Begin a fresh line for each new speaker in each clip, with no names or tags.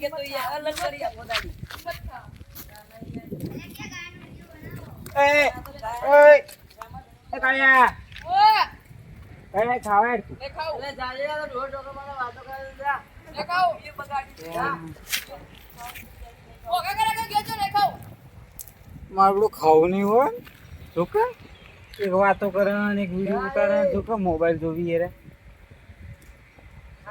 કે તો એ અલગ કરી આપો દાદી
એ ઓય એ કાયા
ઓય,
કઈ ખાવે
લે ખાઓ,
એટલે જાજે યાર રોજ ડોકો મને વાતો કરે જા.
લે ખાઓ.
એ બગાડી જા.
ભોગા કરે કે કહેજો, લે ખાઓ.
મારું ખાવું નહીં હોય કે એક વાતો કરે ને એક વીડિયો ઉતારે જો કે મોબાઈલ જોવી રે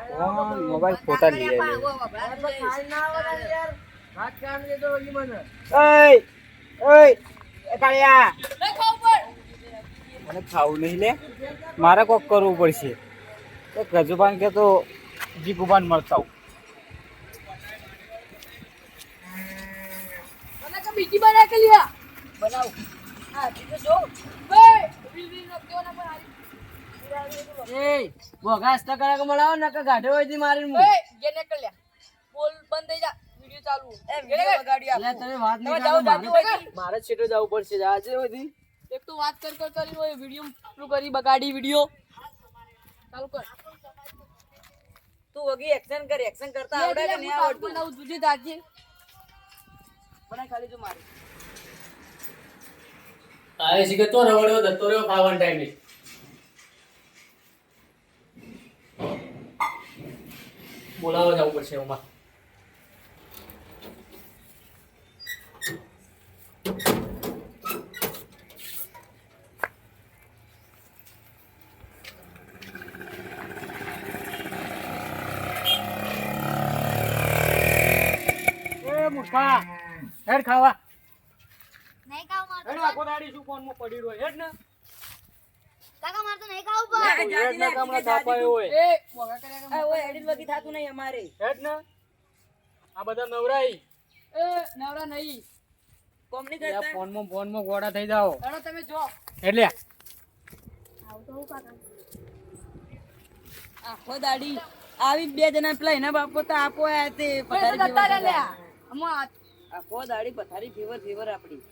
મોબાઈલ ફોટા લઈ આવે
અરે તો ખાઈ ના આવે ને યાર ભાત ખાવાનું દે તો ઈ મને
ખાવું નહીં લે. મારે કોક કરવું પડશે. તો ગજુબાન કે તો જીગુબાન મળતા આવું.
બીજી કે લ્યા.
બનાવ. હા બીજું જો એ ભોગા હસ્તા કરે મળાવો ને કે ગાઢે હોયથી મારીને મૂક.
ઓય, ઘેર બોલ બંધ થઈ જા. વિડિયો ચાલુ.
એ
ઘેર
વીડિયો
નીકળ.
બગાડી
તમે
વાત નહીં કરો, મારે-
હોય
મારે જ છેટો જવું પડશે આજે હોય
એક તો વાત કર કર કરીને ઓય વિડિયો પેલું કરી બગાડી વિડિયો. ચાલુ કર.
તું વગી એક્શન કર એક્શન કરતા આવડે કે નહીં આવડતું?
બનાવું તુજે દાજી
બનાય ખાલી જો મારી.
આવે છે કે તો રવડ્યો દત્તો રહ્યો ખાવાનો ટાઈમે બોલાવવા જવું પડશે એમાં.
હેડ ખાવા.
નહીં ખાવા
હેડ આખો દાડી શું ફોનમાં પડી રહ્યો હેડ ને.
કાકા મારે તો નહીં ખાવું પણ
હેડ ને કામના થાપાયો હોય.
એ મોગા કરે
કે ઓય એડિટ વગી થાતું નહીં અમારે.
હેડ ને. આ બધા નવરાઈ.
એ નવરા નહીં.
કોમ નહીં
ફોનમાં ફોનમાં ગોડા થઈ જાઓ.
હેડો તમે જો.
એટલે
આવ તો હું કાકા.
આખો દાડી આવી બે જણા પેલા એના બાપો તો આપો આ તે પથારી ફીવર
લ્યા. આમાં
આખો દાડી પથારી ફીવર ફીવર આપડી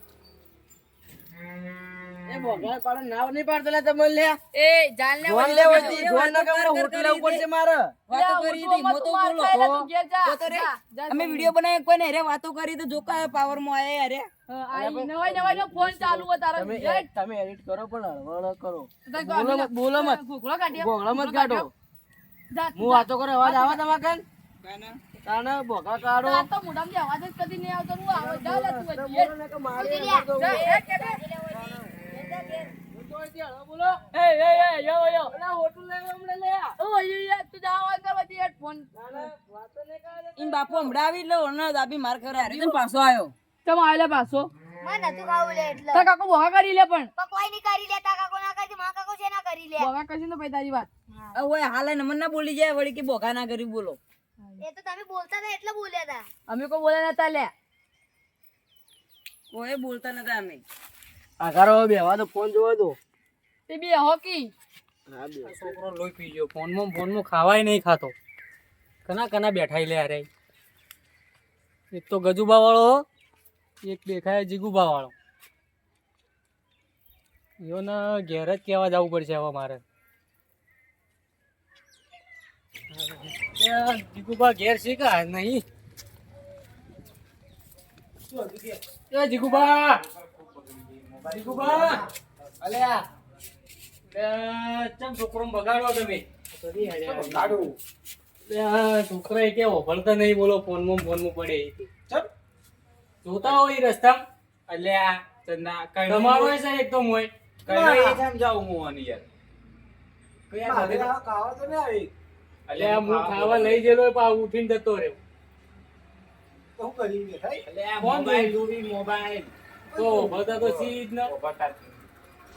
એ ભોગા પાડો નાવ નહીં પાડતો લે તમે લે
એ જાન લે
જોન લે વળતી જોન ના કામ હોટલ લેવું પડશે મારે. વાતો કરી હતી મો તો બોલો
તું ઘેર જા
તો તો રે.
જા, જા.
અમે વિડિયો બનાવી કોઈ ને અરે વાતો કરી તો જોકા પાવરમાં આયા અરે.
આઈ નવાઈ નવાઈ નો ફોન ચાલુ હોય તારો
તમે તમે એડિટ કરો પણ હળવળ કરો. બોલો બોલો મત.
ઘૂઘરો કાઢ્યો.
ગોગળો મત કાઢો. હું વાતો કરો અવાજ આવે તમારા કાન? તાને કાઢો.
આ તો મોઢામાં જે અવાજ જ કદી નહીં આવતો હું આવો જા લે તું એ કે બે. બોલો. એ એ એ યો યો
હોટલ લેવા હમણાં લે
ઓ યો યો તું જા અવાજ કરવા દે હેડફોન.
ઈન બાપુ હમણાં આવી લો ને દાબી માર કરે હારી પાછો આવ્યો
તમે આવેલા પાછો?
મને નતું ખાવું લે એટલે.
તાર કાકો બોગા કરી લે પણ.
પણ કોઈ નહીં કરી લેતા કાકો ના કરી મારા કાકો છે ના કરી લે.
બોગા કરશે તો પછી વાત.
ઓય હાલે નમન ના બોલી જાય વળી કે બોગા ના કરી બોલો.
એ તો તમે બોલતા હતા એટલે બોલ્યા હતા.
અમે કોઈ બોલ્યા નતા લે
કોઈ બોલતા નતા અમે.
આગારો બેવા તો ફોન જોવા દો.
તે બે હોકી?
આ છોકરો લોહી પી ગયો. ફોનમાં ફોનમાં ખાવાય નહીં ખાતો. કના કના બેઠા લે અરે એક તો ગજુબા વાળો એક દેખાય જીગુબા વાળો યોને ઘેર જ કહેવા જવું પડશે હવે મારે. જીગુબા ઘેર છે કા? નહીં. એ જીગુબા! જીગુબા! અલ્યા! એ ચમ છોકરો બગાડો તમે? છોકરા કે ઓફળતા નહીં બોલો ફોનમાં ફોનમાં પડે જોતા હોય રસ્તા અલ્યા તમારો છે એક તો મોય અલ્યા હું ખાવા લઈ ગયેલો પા ઉઠીને જતો રહ્યો. મોબાઈલ. તો બધા તો સી ના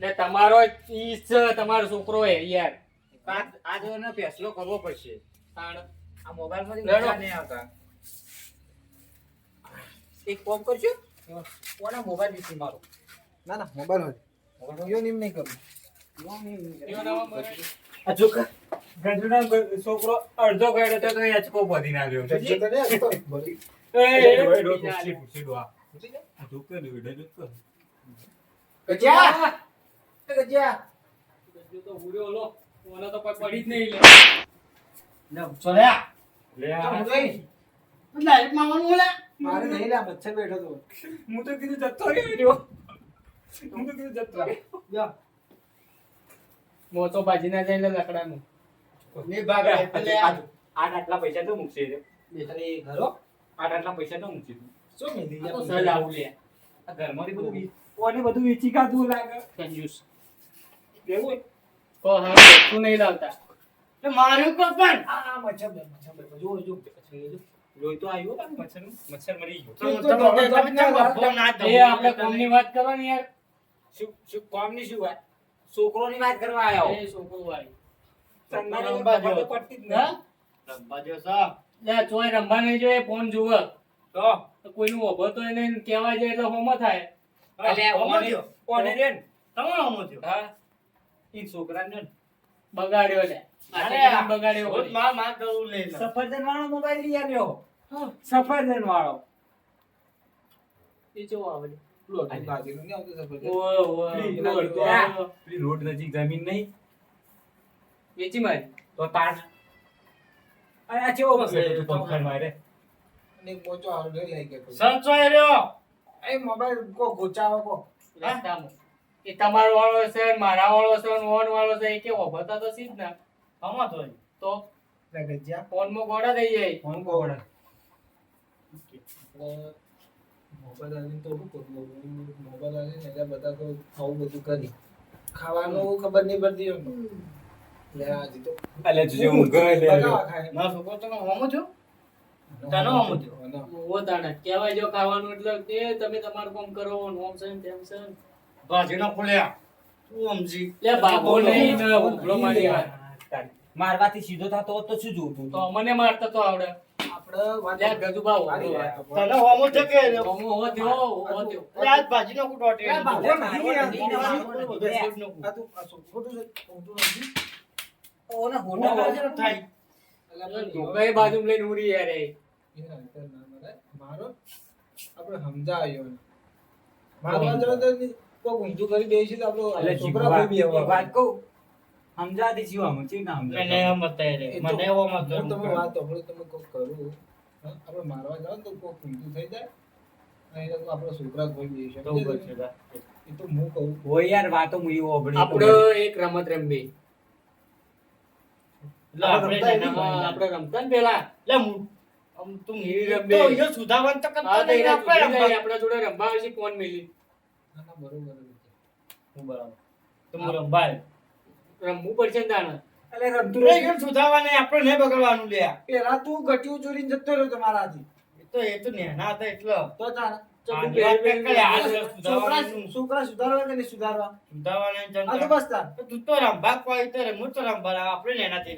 ને તમારો ઈ છે તમારો છોકરો હે યાર
ફેસલો કરવો પડશે
આ મોબાઈલમાંથી
લેડો.
ઊંચા નહીં આવતા એક કોમ કરજો કોના મોબાઈલ વિશે મારો
ના ના મોબાઈલ હોય યો નિમ નહીં કરું
આ છોકરા ગંજુના છોકરો અડધો ગયો તો અચકો બોધી
નાખ્યો તો
એ, ડો, ડો, આ. આ.
ગજ્યા! એ ગજ્યા!
ગજ્જો તો ઉડ્યો લો. ઓને તો કોઈ પડી જ નહીં લે. લે આ.
હું ગઈ.
ડાયરેક્ટ માંગવાનું બોલે
મારે નહીં લે, બચ્ચે બેઠો તો
હું તો કીધું જતો રહ્યો હું તો કીધું જતો રહ્યો
જા.
મોતો બાજી ના જાય એટલે લકડાનું
ને ભાગ એટલે આ-
આઠ આટલા પૈસા તો મૂકશે રે.
અરે ઘરો?
આઠ આટલા પૈસા તો મૂકશે
શું મેલી
આ તો
ગયા
આવું લે. આ ઘરમાંથી બધું કોને બધું વેચી કાઢવું લાગે?
કંજૂસ દેવું? હા તું નહીં લાવતા.
મારું કો પણ.
આ, મચ્છર મચ્છર જો, જો, મચ્છર જો.
લોહી તો આવ્યો મચ્છરનું. મચ્છર મરી ગયો.
એ આપણે કોમની વાત કરો ને યાર.
શું શું કોમની શું વાત? છોકરોની વાત કરવા આવ્યો
એ છોકરો વાળી.
ચંદાની
રંબા
પડતી જ.
રંબાજો સા
લે ચોય રમવા નહીં એ ફોન જુએ
તો?
તો કોઈનું ઊભો તો એને કહેવા જાય એટલે હોમો થાય.
ઓને રે.
તમારો હોમો થયો?
હા. ઈ છોકરાને.
બગાડ્યો લે
અરે
બગાડ્યો
લે
સફરજન વાળો મોબાઈલ લઈ આવ્યો. સફરજન. વાળો
આવે ઓય,
પેલી
ઓય.
પેલી રોડ નજીક જમીન નહીં.
વેચી મારી.
તો તાર. અરે આ ચેવો પંખા મારે.
મોચો લઈ ગયો.
સંચો રહ્યો.
એ મોબાઈલ કો ગોચાવો કો.
એ તમારો વાળો છે મારા વાળો છે ઓન વાળો છે એ કેવો? બતા તો સીધ ના.
હમો તો
તો?
એટલે
ફોનમાં ગોડા થઈ જાય.
ફોન
ગોડા મોબાઈલ આલીને તો શું કરવું? મોબાઈલ આલીને એટલે બધા તો ખાવું બધું કરી. ખાવાનું ખબર નહીં પડતી એમ. લે આજે તો
એટલે જો ઊંઘ આવે
ના. છોકરો તને હોમો થયો તને હોમો
ઓ તાણે કહેવાય જો ખાવાનું એટલે કે તમે તમારું કામ કરો ઓમ છે તેમ છે
ભાજીનો ખોલ્યા. તું સમજી?
લે બાબો નહીં ને ઉભરો મારી
મારવાથી સીધો થતો તો શું જોતું તો
મને મારતા તો આવડે. આપડે ગજુબા
તને હોમો છે કે
હો થયો, હો થયો.
આજ ભાજીનો કુટો.
આ
તું.
ઓને બાજુ
થાય.
લઈને ઉડી યાર.
એના રીતે ના મરાય. મારો આપણે સમજાવ્યો મારવા જાવ તો નહીં, ઊંધું કરી બેસી તો આપણો છોકરા કોઈ બી હવે.
વાત કહું? સમજાતી જીવા હું ચી ના
મને એમ બતાવી
એ
રે
તો-
મને એવો મત
તમે વાત સાંભળો, તમે કોક કરું. આપણે મારવા જાવ તો કોક ઊંધું થઈ જાય. લોકો છોકરા કોઈ બેસી
છે. તા.
એ તો હું કહું.
હોય યાર વાતો
એક રમત રમવી.
એટલે આપણે
રમતા
આપણે પેલા.
આમ તું
હીરી
તો. અહીંયા તો કરતો નહીં, આપણે
જોડે
રમવાનું.
જાય, આપણા જોડે રમવા આવે છે ફોન મિલી?
ના ના બરોબર
હું બરાબર. તો હું રંભાય
રમવું પડશે ને તાણે.
રમતું
એ
રહી
કેમ સુધારવા આપણે નહીં બગડવાનું લે.
પેલા તું ગટિયું ચોરીને જતો રહ્યો તમારાથી.
એ તો એ તો નેના હતા એટલે.
તો છોકરા સુધારવા કે નહીં સુધારવા?
સુધારવાના.
બસ
તો તું રંભા કોઈ તો રે, તો રંભા આપણે નેના થઈ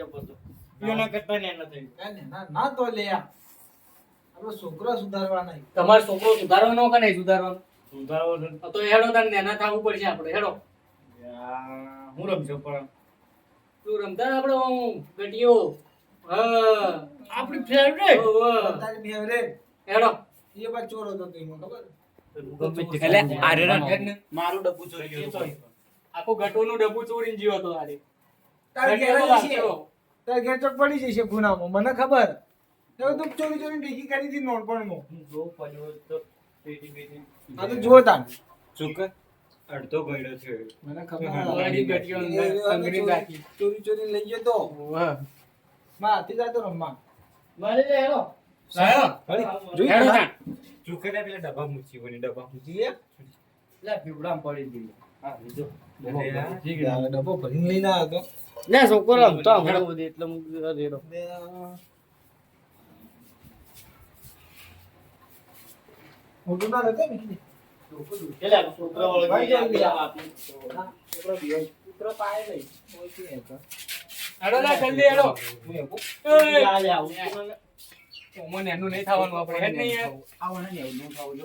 એના કરતા નેના થઈ ગયો.
ના, ના ના તો લે આ. આપણો છોકરો સુધારવા નહીં.
તમારો છોકરો સુધારવાનો કે નહીં સુધારવાનો?
સુધારવાનો તો-
હેડો તને નેના થવું પડશે આપણે. હેડો.
હું રમજો પણ.
તું રમતા આપણે હું ગટિયો હા.
આપણી ફેવરેટ
તારી ફેવરેટ
હેડો.
એ બાદ ચોર હતો તો ખબર?
મારું ડબ્બું ચોરી ગયું હતું.
આખું ગટોનું ડબ્બું ચોરીને જીવો તો આરે
તાર. તાર ઘેર ચોક પડી જશે ગુનામાં. મને ખબર. તો તું ચોરી ચોરી ભેગી કરી હતી નોનપણમાં
જો પડ્યો તો પેટી પેટી.
આ તો જુઓ તાન.
ચૂક અડધો ગયડો છે.
મને
વાળી ગટીઓ અંદર સંઘરી રાખી.
ચોરી ચોરી લઈ ગયો તો?
વાહ.
માં હાથી જાતો રમવા.
મારે લે હેરો.
જોઈ
હેડો
તાન?
તાન.
ચૂકે ને પેલા ડબ્બા મૂકી ડબ્બા
જીએ?
લે પીવડામ પડી ગઈ હા
ડબ્બો ભરીને લઈને આવ્યો તો.
લે છોકરો રમતો હમણાં બધી એટલે હું રેડો
બે આ- મોટું ના રહેતો ને
એટલે છોકરો
ભાઈ
વળગી
જલ્દી
ગયા
આવ.
આપી.
ના, છોકરો બિહાઈ. છોકરો પાય નહીં. ઓળખી નહીં તો.
હેડો લે જલ્દી હેડો
હું એવું.
ઓય.
આ લે આવું.
ઓમો નેનું નહીં થવાનું આપણે નહીં યાર.
આવો ને એવું નહીં ખાવું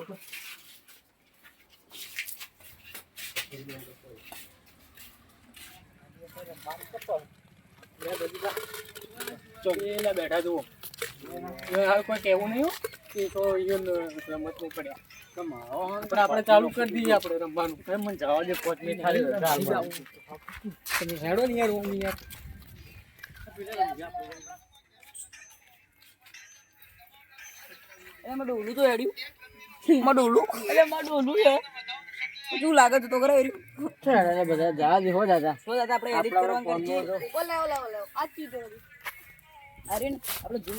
જો
બેઠા જુઓ કોઈ કેવું નહીં. એ તો રમત નહીં પડ્યા પણ આપણે ચાલુ કરી દઈએ આપણે રમવાનું. એમ મને જવા દે પોચ મિનિટ ખાલી તમે હેડો ને યાર ઓમ યાર
એમાં ડોલું તો હેડ્યું. માં ડોલું? એટલે માં ડોલું છે. શું લાગે તો કરે
બધા જા હો દાદા.
તો દાદા. આપણે એડિટ કરવાનું કરજે
ઓ લાવો લાવો લાવો. આ ચીજ
અરે આપણે ઝૂમ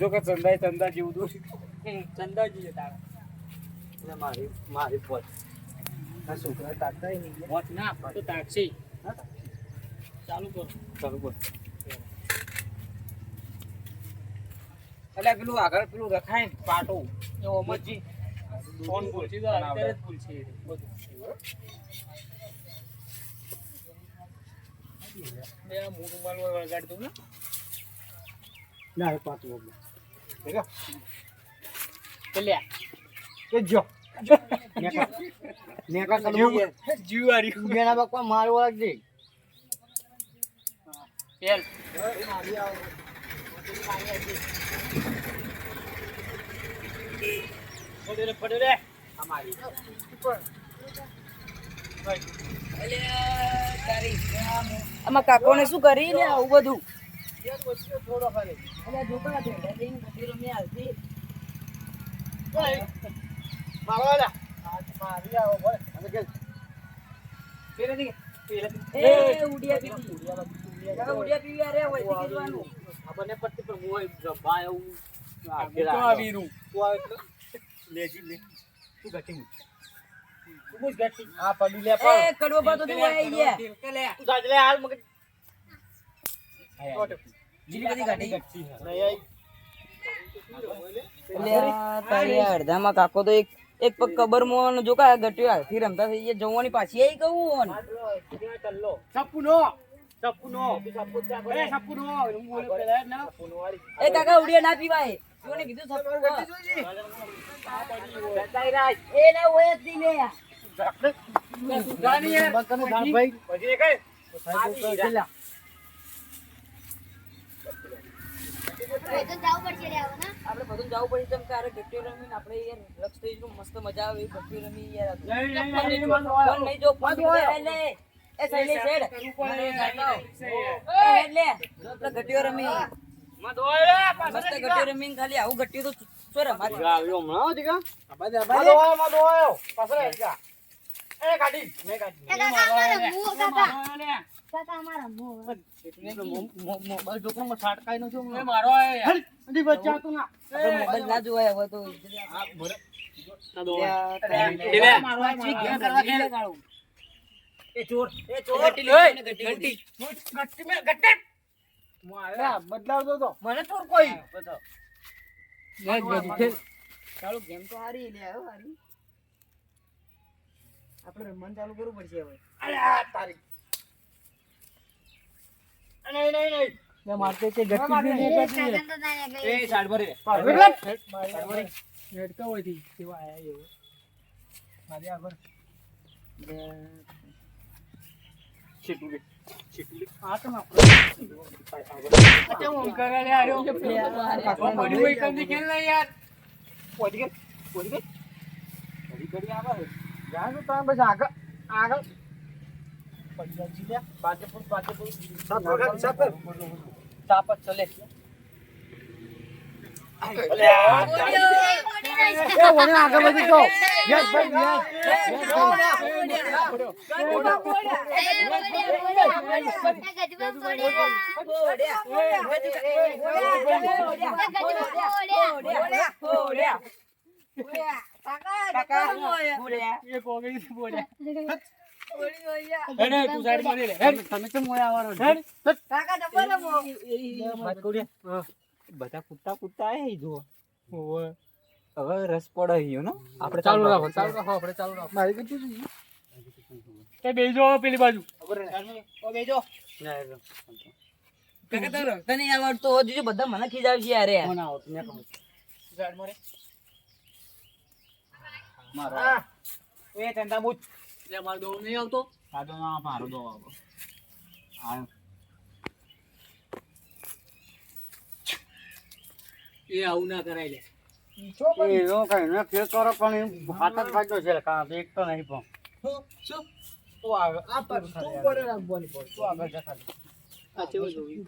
જો કે ચંદા ચંદા જેવું દોષ ચંદા જેવું તારા.
એટલે મારી મારી પોત. છોકરા તાકતા નહીં.
વોચ ના તો તાક્ષી ચાલુ કરો.
ચાલુ કર. એટલે પેલું આગળ પેલું રખાય ને પાટો.
એ ઓમજી ફોન બોલશી છે અત્યારે જ બોલશી બધું. બે આ મોં વગાડી દઉં ને.
ના?
તો
જો. મારવા
રે
આમાં કાકોને શું કરી ને આવું બધું?
થોડો ખરે
અલ્યા જો પેલા ભેડા થઈને રમી આવતી.
મારવા મારી આવો ભલે અને કે પેલે ની
એ ઉડિયા પીવી ઉડિયા પીવી અરે હોયથી
આપણને પટ્ટી પર જબા એવું
તો આવી રૂ
તું આવે એટલે લેજી લે તું ઘટી તું મુજ ઘટી આ પડી લે
એ કડવો પાતો તું આઈ ગયા
તું જાજ લે હાલ મગજ
બીજી બધી ગાડી
નહીં આઈ
અલ્યા તારી અડધામાં કાકો તો એક એક પગ કબરમાં ને જો કા ગટ્યો રમતા થઈ ગયા જવાની પાછી આઈ કહું
સપનો સપનો એ સપનો હું બોલે પેલા ના
એ કાકા ઉડિયા ના પીવાય જોને કીધું સપનું. એ ના હોય જ નહીં યાર
ગાની યાર
ભાઈ
પછી કઈ
આપણે બધું જવું પડે જેમ કે અરે ગટ્યો રમીને આપણે યાર લક્ષ થઈ જવું મસ્ત મજા આવે ગટ્યો રમી યાર ફોન
નહીં,
જો, ફોન લે. એ આપણે રમી મસ્ત ગટ્યો રમીને ખાલી આવું ગટ્યો તો ચોર મારી
આવ્યો હમણાં દીકા પાછળ એ ગાડી. મેં ગાડી.
એ કાકા અમારા મું કાકા. કાકા અમારા મું
મોબાઈલ છોકરામાં છાટકાઈ નો છું
એ મારો આ યાર.
બચ્ચા તું ના.
મોબાઈલ ના જોવાય હવે તો. ત્યાં તારી-
લે.
આ ચીક ગેમ કરવા ખેલે કાઢું.
એ ચોર એ ચોર.
ગટ્ટી ગટ્ટી
બદલાવતો તો. મને ચોર કોઈ.
ચાલુ ગેમ તો હારી લે હારી. આપણે રમવાનું ચાલુ કરવું પડશે હવે
અરે આ તારી નહીં નહીં નહીં
મારતે તે
એ કાકા તો ના ગઈ
એ સાઈડ પર
હેડકા હોયથી કેવા આયા એવો
મારી આગળ
છીટુલી છીટુલી આ તો ના કેમ કરે લે કાકો બડી હોય કંદી કેલ ના યાર
પહોંચી ગઈ પહોંચી ગઈ ઘડી ઘડી આવે જા તો તમે બસ આગળ આગળ પાંચે ફૂટ પાંચે ફૂટ સાત વખત સાત સાપ જ ચલે
બોલ્યા હેડ તું સાઈડમાં રહી લે
બધા કૂદતા આયા હવે રસ પડે ને નો? આપણે
ચાલુ રાખો ચાલુ રાખો આપણે ચાલુ રાખો. મારી કીધું તે બેજો પેલી બાજુ.
બેજો. તને આવડતો. બધા મને ખીજાવશે યાર યાર.
કોણ
એ ધંધા મુજ
લે મારો દોડ નહીં આવતો?
સાદો ના મારો દો આવો હા
એ આવું ના કરાય લે.
એનો કઈ ને ફેર કરો પણ હાથ જ ફાટો છે કા એક તો નહીં પણ.
તું આગળ આ પર તું પડે રાખવાની પડે તું આગળ જા ખાલી
આ ચેવા જોવી?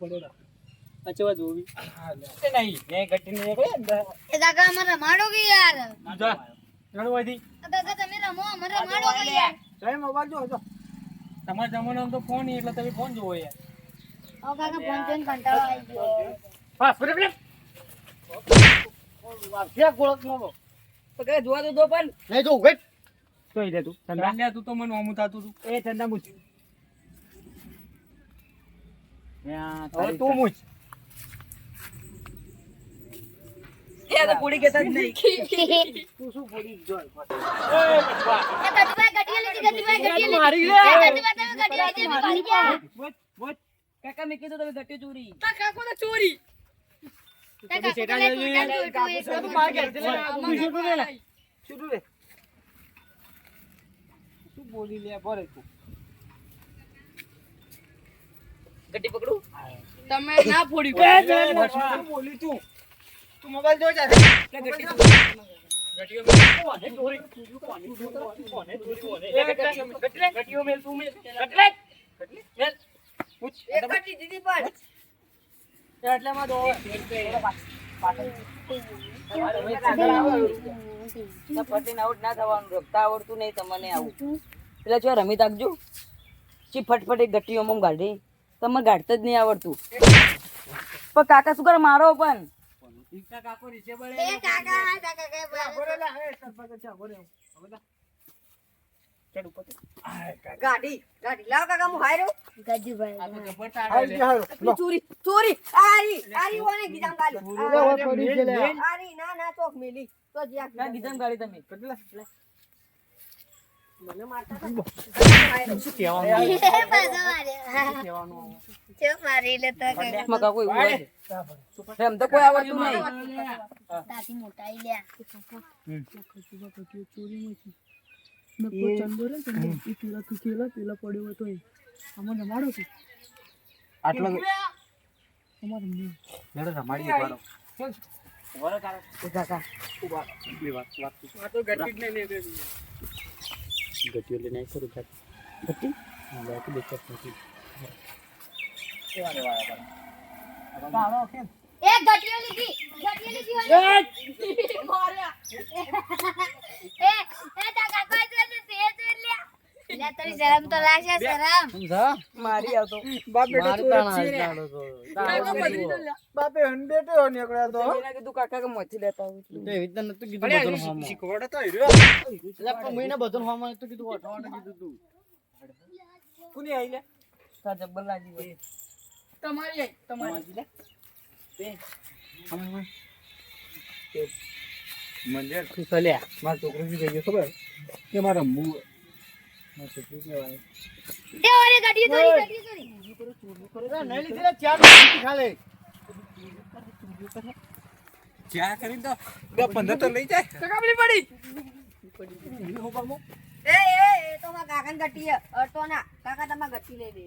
આ ચેવા જોવી?
હા
નહીં એ ગટી નીકળે
એ કાકા અમારે રમાડો કે યાર?
જા નડવાથી
આ કાકા તમે રમો અમારે રમાડો યાર.
જય મોબાઈલ જો જો.
તમારા જમાનામાં તો ફોન એટલે તમે ફોન જોવો યાર.
ઓ કાકા ફોન જોઈને કંટાળો આવી ગયો.
હા ફરે ફરે.
વાગ્યા ગોળક મોબો
તો કે જોવા તો દો પણ
નહીં જો વેટ જોઈ દે તું.
ધંધા? તું તો મને અમું થાતું તું.
એ ધંધા મુજ
તું મૂછ. એ તો પૂરી કેતા જ નહીં.
તું શું પડી
કાકા મેં કીધું તમે ચોરી
કાકા ચોરી
બોલી લે ભરે તું
ગટ્ટી પકડું
તમે ના
ફોડી બોલી તું? તું મોબાઈલ જો. જા.
આવડતું નહીં તમને આવું. પેલા જો રમી તાકજો ચી ફટફટ એક ગટ્ટીઓ મમ ગાઢી તમને ગાઢતા જ નહીં આવડતું. પણ કાકા શું કરે મારો પણ?
એ કાકા કાકા કે
ભરે લે એ સરપંચ છે ભરે
ગાડી ગાડી. લાવ કાકા હું હાર્યો
ગજુભાઈ
ચોરી ચોરી. આરી આરી ઓને ગીજામ ગાલી. આરી ના ના ચોક મેલી. તો જ્યાં ગીજામ ગાલી તમે.
કેટલા?
મને મારતા
એ પાછો માર્યો ચો મારી લે તો
માં કાકો એવું હોય એમ તો કોઈ આવડતું નહીં.
તાથી મોટા આઈ લ્યા.
આટલો રમાડી પાડો
કાકા
વાત વાત
આ તો ગટી જ નહીં
ગટીઓ લઈને આવી કરું જાત. ગટી બાકી દેખાત નથી
એ ગટીઓ લીધી. ગટીઓ લીધી માર્યા. એ એ કાકા કોઈ તો નથી. તે જોઈ તારી શરમ તો લાગે શરમ.
મારી આવતો
બાપ બેટો
મારતા
ચોર
ના
છે. રે.
ચાલો તો.
બાપે હન બેટો નીકળ્યા તો.
એને કીધું કાકા કે મોથી લેતા આવું.
તે વિતન નતું કીધું બધું હોમો.
શીખવાડે તો હીરો
એટલે પણ મહિને બધું હોમો નતું કીધું અઠવાડિયું કીધું તું.
કોની આઈ લે?
તાર જબ્બર લાગી ગઈ.
તમારી આઈ, તમારી.
મંદિર તું. ચાલ્યા
માર છોકરો શું કહી ગયો ખબર? કે મારા જ્યાં કરી તો પંદર તો લઈ જાય.
કાકા પડી
એ એ એ તો મારા કાકાને ગટ્ટી અડતો ના. કાકા તમારે ગટ્ટી લઈ દે.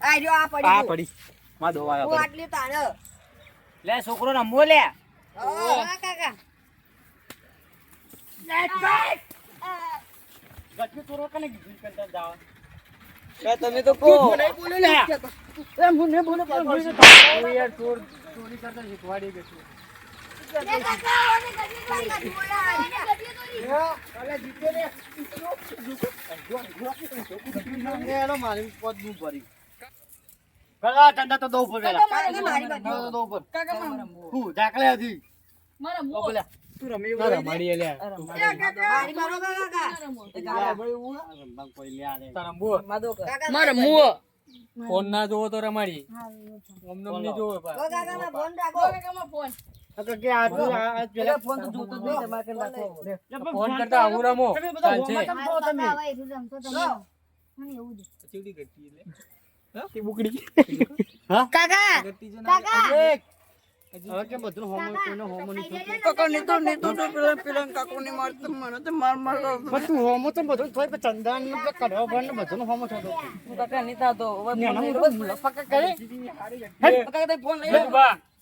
આ જો આ પડી
આ પડી. માં દોવા
હું આટલી તાણ
લે છોકરો રમવો લે.
હા કાકા.
ગટકી ચોરો કને કીધું કરતા જાવ
તમે તો કહો.
બોલે લે એ મને બોલે યાર ચોર ચોરી કરતા શીખવાડી ગયો
ઠંડા તો દઉં તો
મારા
હું દાખલે હતી
મારા
ઓ
મોં.
બોલા તું રમી
ના રમાડીએ લે
મારી મારો કાકા
રમવા કોઈ લે આલે
તારા રમવું હોય?
મારે મુઓ
ફોન ના જોવો તો રમાડી અમને નહીં જોવો
કાકા માં ફોન
કાકા કે આ તું આ આ પેલા
ફોન તો જોતો જ નહીં તમારે કે નાખો
ફોન કરતા હું રમો
કાકા કાકા. કાકા
હવે કે બધું હોમો કોઈનો હોમો નહીં
કાકા નહીં તો નહીં તો પેલા પેલા કાકો ને મારતો મને તો માર માર
પણ તું હોમો તો બધું થોય પણ ચંદન ને પેલા કડવા ભર ને બધું હોમો થતો.
કાકા નહીં થતો હવે
નેનો
ફોન
મોટો
નહીં
ફકા કરે
કાકા તે ફોન લઈ લે.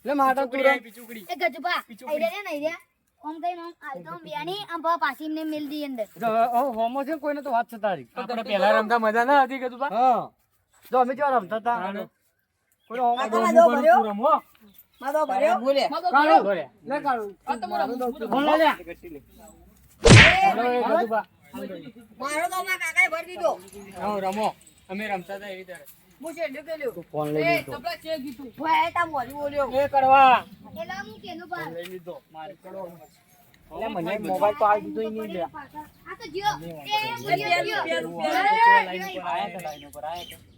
લે માતા તું
પીચુકડી
એ ગજબા આઈ રે ને આઈ ઓમ કઈ ઓમ આલ તો બિયાની આમ પા પાછી ને મિલ દી અંદર.
જો, હોમો છે કોઈને તો વાત છે તારી.
આપણે પહેલા રમતા મજા ના હતી
હા. જો અમે જો રમતા હતા. કોઈ હોમો
તું રમો.
કાકા બોલે.
કાળો
દોડ્યા.
લે કાળો.
આ તો
ફોન લે લે.
રમો એ બધું બા.
મારો તો મારા કાકાએ ભરી દીધો.
હા, રમો. અમે રમતા હતા એવી તરફ
હું છેલ્લે
ફોન લઈ લીધો.
તબલા છે કીધું. ભાઈ તા મોરી બોલ્યો
એ કરવા.
એલા હું કેનું પા
લઈ લીધો. મારી કડો
એટલે મને મોબાઈલ તો આવી દીધો નહીં લે
આ તો જીઓ એ જીઓ જીઓ
લાઈન ઉપર આયા હતા લાઈન ઉપર આયા હતા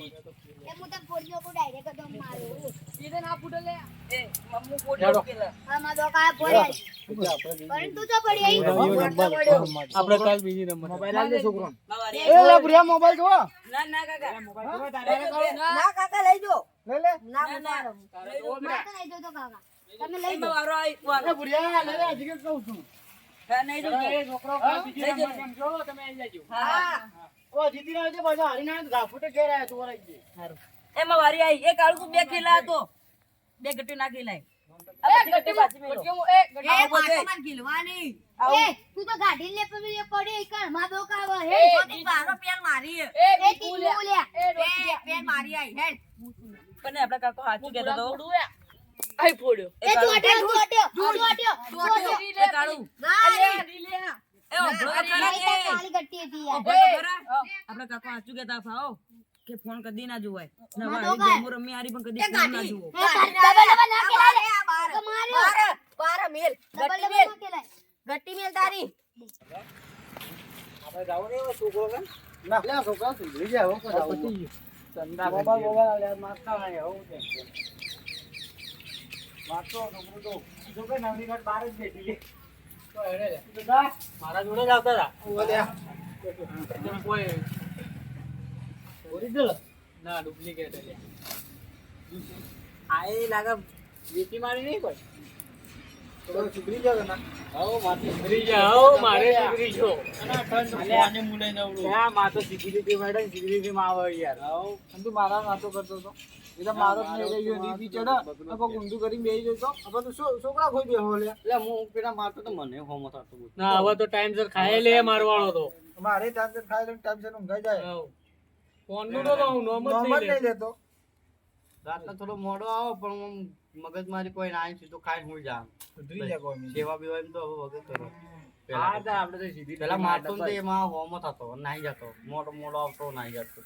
એ
હા
પડ્યો
કો ડાયરેક્ટ તો મારો.
સીધે ના ફૂટે લે.
એ મમ્મુ
આમાં તો કા ફોડ્યા પરંતુ તો પડી
આપણે કાલ બીજી રમત
મોબાઈલ આલ છોકરો એ લે બુરિયા મોબાઈલ જો
ના ના કાકા.
ના કાકા. લઈ જો.
લે લે.
ના
ના ના.
માં તો કાકા. તમે લઈ લો.
મારો આઈ ફોન
એ લે લે કે કહું છું.
હા નહીં જોતો.
છોકરો કાલ બીજી રમત રમજો, તમે આવી જાજો.
હા.
ઓ જીતી રહ્યો છે પાછો હારી ના ઘા ફૂટે ઘેર આયા તું વરાઈ ગઈ
એમાં વારી આવી એક બે ખેલા હતો. બે ગટ્ટી નાખી લાય
ફોડ્યો.
મારી
કે
ગટ્ટી
આપણે કાકો સાચું કહેતા ફાવો કે ફોન કદી ના જોવાય ના
માં
વાળી
તો કાંઈ.
ગેમો રમી હારી પણ કદી ફોન ના જોવો
ડબલ ના કેલાય તો માર્યો
મેલ
ડબલ ડબલ ના કેલાય
ગટ્ટી મેલ તારી
ના લે છોકરા સુધરી જાય હો કોઈ જાવું તો. મોબાઈલ મોબાઈલ યાર મારતા નહીં હો તે. મારતો છોકરો તો. જો કે નવરી ઘાટ બહાર જ બેઠી છે.
મારા જોડે જ આવતા હતા.
ઓ લે.
તમે કોઈ
Original?
ના ડુપ્લિકેટ
આ એ લાગે વીટી મારી નહીં કોઈ? થોડો સુધરી જાવ ના હો મારતી
સુધરી મારે સુધરી
મુલાઈ હા માં તો સિક્યુરિટી મેડમ સિક્યુરિટી માં આવે યાર. હો તું મારા નાતો કરતો તો એ તો મારો જ નહીં રહ્યો નીચી ચડે આપણે ઊંધું કરીને બેસી જતો આપણે તો છોકરા કોઈ બેહો લે. એટલે હું પેલા મારતો તો મને હોમો થતો
ના હવે તો ટાઈમ સર ખાઈ લે મારવાળો તો.
મારે ટાઈમ છે ખાઈ લે ટાઈમ છે ઊંઘાઈ જાય.
ફોનનું તો હું
નોમત
નહીં
લેતો.
રાતના થોડો મોડો આવો પણ મગજ મારી કોઈ ના સીધો ખાઈ હું
જામ
સેવા બીવા એમ તો હવે વગર કરો.
હા આપણે તો સીધી
પેલા મારતો એમાં હોમો થતો નાઈ જતો. મોટો મોડો આવતો નાઈ જતો.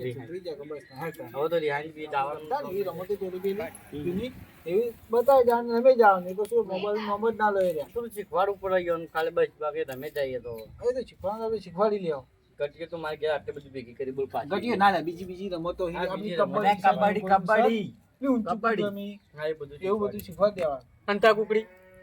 હવે તો રિહાઈ બી જવાનું.
એ રમતો થોડી પેલી જૂની એવી બતાવી જાણ રમે જાવ નહીં તો શું મોબાઈલ નોમ ના લઈ રહ્યા.
થોડું શીખવાડવું પડે ગયો ખાલી બસ વાગે તમે જઈએ તો.
એ તો શીખવાનું આપણે શીખવાડી લેવો
ગટીએ તો મારે ઘેર આટલી બધી ભેગી કરી બોલ પાછી.
ઘટીએ ના ના બીજી બીજી રમતો. કબડ્ડી
કબડ્ડી, કબડ્ડી. કબડ્ડી.
એવું બધું શીખવાડી. દેવા
અંતા કુકડી.